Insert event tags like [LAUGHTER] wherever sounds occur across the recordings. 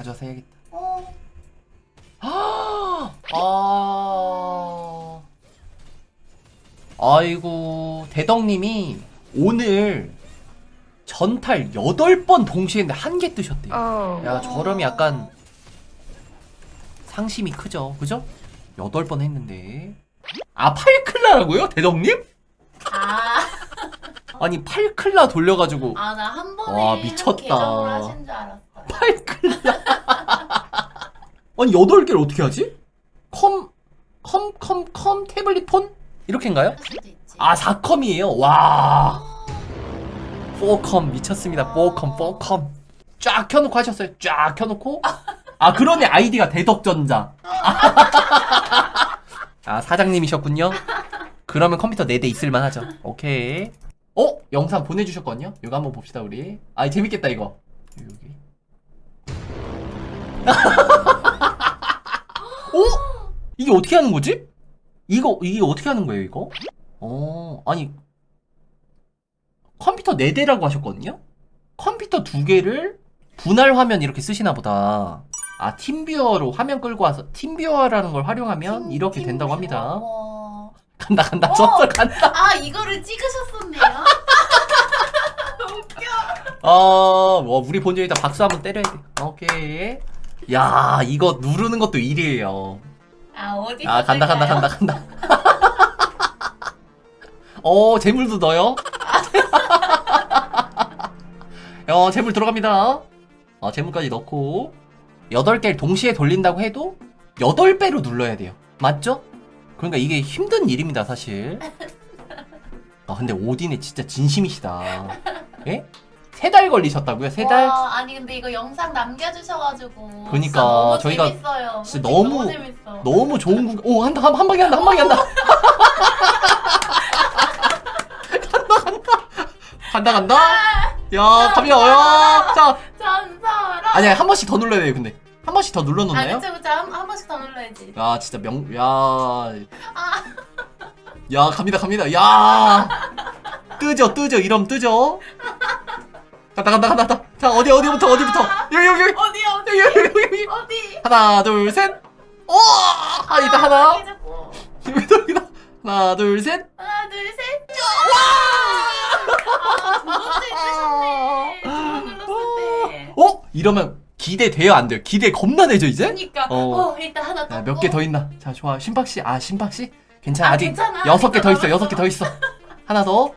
가져와서 해야겠다. 어. [GASPS] 아. 아이고, 대덕님이 오늘 전탈 8번 동시에 했는데 한 개 뜨셨대요. 어. 야, 저러면 약간 상심이 크죠. 그죠? 8번 했는데. 아, 8클라라고요? 대덕님? 아, 아니, 8클라 돌려가지고 아, 나 한 번에 와, 한 미쳤다. 계정을 하신 줄 알았어 요. 8클라. [LAUGHS] 아니, 8개를 어떻게 하지? 컴, 컴, 컴, 컴, 태블릿 폰? 이렇게인가요? 할 수도 있지. 아, 4컴이에요. 와. 4컴 미쳤습니다. 4컴, 4컴. 쫙 켜놓고 하셨어요. 쫙 켜놓고. 아, 그러네. 아이디가 대덕전자. [LAUGHS] 아, 사장님이셨군요. 그러면 컴퓨터 4대 있을만 하죠. 오케이. 어? 영상 보내주셨거든요? 이거 한번 봅시다, 우리. 아, 재밌겠다, 이거. 여기. 어? 이게 어떻게 하는 거지? 이거, 이게 어떻게 하는 거예요, 이거? 어, 아니. 컴퓨터 4대라고 하셨거든요? 컴퓨터 2개를 분할 화면 이렇게 쓰시나 보다. 아, 팀뷰어로 화면 끌고 와서 팀뷰어라는 걸 활용하면 팀- 이렇게 팀 된다고. 합니다. 와. 간다, 간다, 어. 졌어, 간다. 아, 이거를 찍으셨었네요. [LAUGHS] 어, 뭐, 우리 본전이다 박수 한번 때려야 돼. 오케이. 야, 이거 누르는 것도 일이에요. 아, 어디 아, 간다, 간다, 간다, 간다. [LAUGHS] 어, 재물도 넣어요. [LAUGHS] 어, 재물 들어갑니다. 어, 재물까지 넣고. 8개를 동시에 돌린다고 해도 8배로 눌러야 돼요. 맞죠? 그러니까 이게 힘든 일입니다, 사실. 아, 근데 오딘에 진짜 진심이시다. 예? 세 달 걸리셨다고요? 세 달? 와, 아니 근데 이거 영상 남겨주셔가지고. 그러니까, 진짜 너무 저희가 재밌어요. 진짜 솔직히 너무- 재밌어. 너무 좋은 구 오, 한다, 한, 한 방에 한다, 한 방에 한다. 간다, 간다. 간다, 간다. 야, 갑니다, 야. 자, 전설아. 아니야, 한 번씩 더 눌러야 돼요, 근데. 한 번씩 더 아, 눌러놓나요? 그쵸, 그쵸. 한, 한 번씩 더 눌러야지. 야, 진짜 명, 야. 야, 갑니다, 갑니다. 야. 뜨죠, 뜨죠, 이러면 뜨죠. 간다, 간다, 간다, 간다. 자, 어디, 어디부터, 어디부터. 여기, 여기, 여기. 어디, 어디? 여기, 여기, 여기. 어디? 하나, 둘, 셋. 오! 아, 일단 하나. 여기 자꾸. 여기다, 여기다. 하나, 둘, 셋. 하나, 둘, 셋. 와! 아. 어? 이러면 기대돼요, 안 돼요? 기대 겁나 되죠, 이제? 그니까. 어. 어, 일단 하나 더. 몇 개 더 있나? 자, 좋아. 심박씨. 아, 심박씨? 괜찮아. 아, 괜찮아. 여섯 개 더 있어. 여섯 개 더 있어. 하나 더.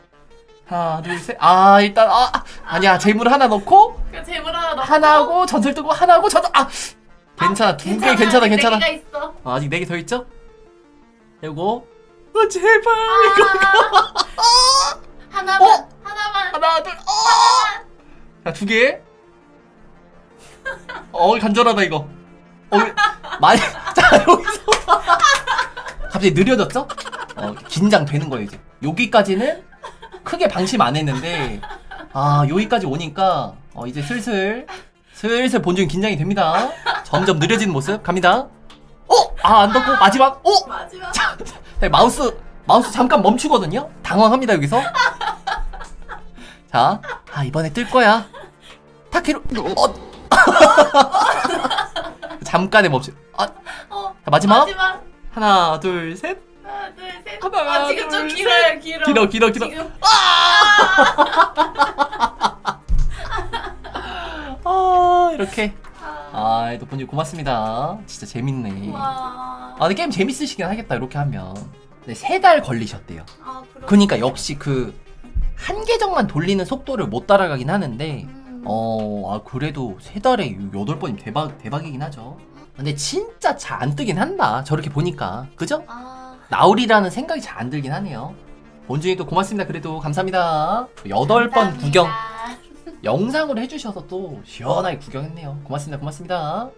하나, 둘, 셋. 아, 일단, 아, 아니야. 재물 하나 넣고, 그 재물 하나 넣고. 하나하고, 전설 뜨고, 하나하고, 전설, 아! 괜찮아. 두 개 괜찮아, 네 괜찮아. 개가 있어. 아, 아직 네 개 더 있죠? 요거. 어, 제발. 아, 하나만, 어? 하나만. 하나, 둘, 어! 자, 두 개. 어, 간절하다, 이거. 어, 많이, [LAUGHS] 자, 여기서. 갑자기 느려졌죠? 어, 긴장되는 거예요, 이제. 여기까지는 크게 방심 안 했는데, 아, 여기까지 오니까, 어, 이제 슬슬, 슬슬 본중 긴장이 됩니다. 점점 느려지는 모습, 갑니다. 어! 아, 안 떴고, 마지막, 어! 마지막. 네, 마우스 마우스 잠깐 멈추거든요. 당황합니다 여기서. 자, 아 이번에 뜰 거야. 타케루. 어. [LAUGHS] 잠깐의 멈추. 아, 어, 자, 마지막. 마지막. 하나, 둘, 셋. 하나. 하나, 아, 지금 좀 둘, 길어요, 길어. 길어, 길어, 길어. 지금. 아, [LAUGHS] 이렇게. 아, 아, 또 본지 고맙습니다. 진짜 재밌네. 와. 아, 근데 게임 재밌으시긴 하겠다. 이렇게 하면. 네, 세달 걸리셨대요. 아, 그럼. 그러니까 역시 그 한 계정만 돌리는 속도를 못 따라가긴 하는데 음. 어, 아, 그래도 세 달에 여덟 번이면 대박, 대박이긴 하죠. 근데 진짜 잘 안 뜨긴 한다. 저렇게 보니까. 그죠? 아, 나올이라는 생각이 잘 안 들긴 하네요. 본중이도 고맙습니다. 그래도 감사합니다. 여덟 번. 구경 영상으로 해주셔서 또 시원하게 구경했네요. 고맙습니다. 고맙습니다.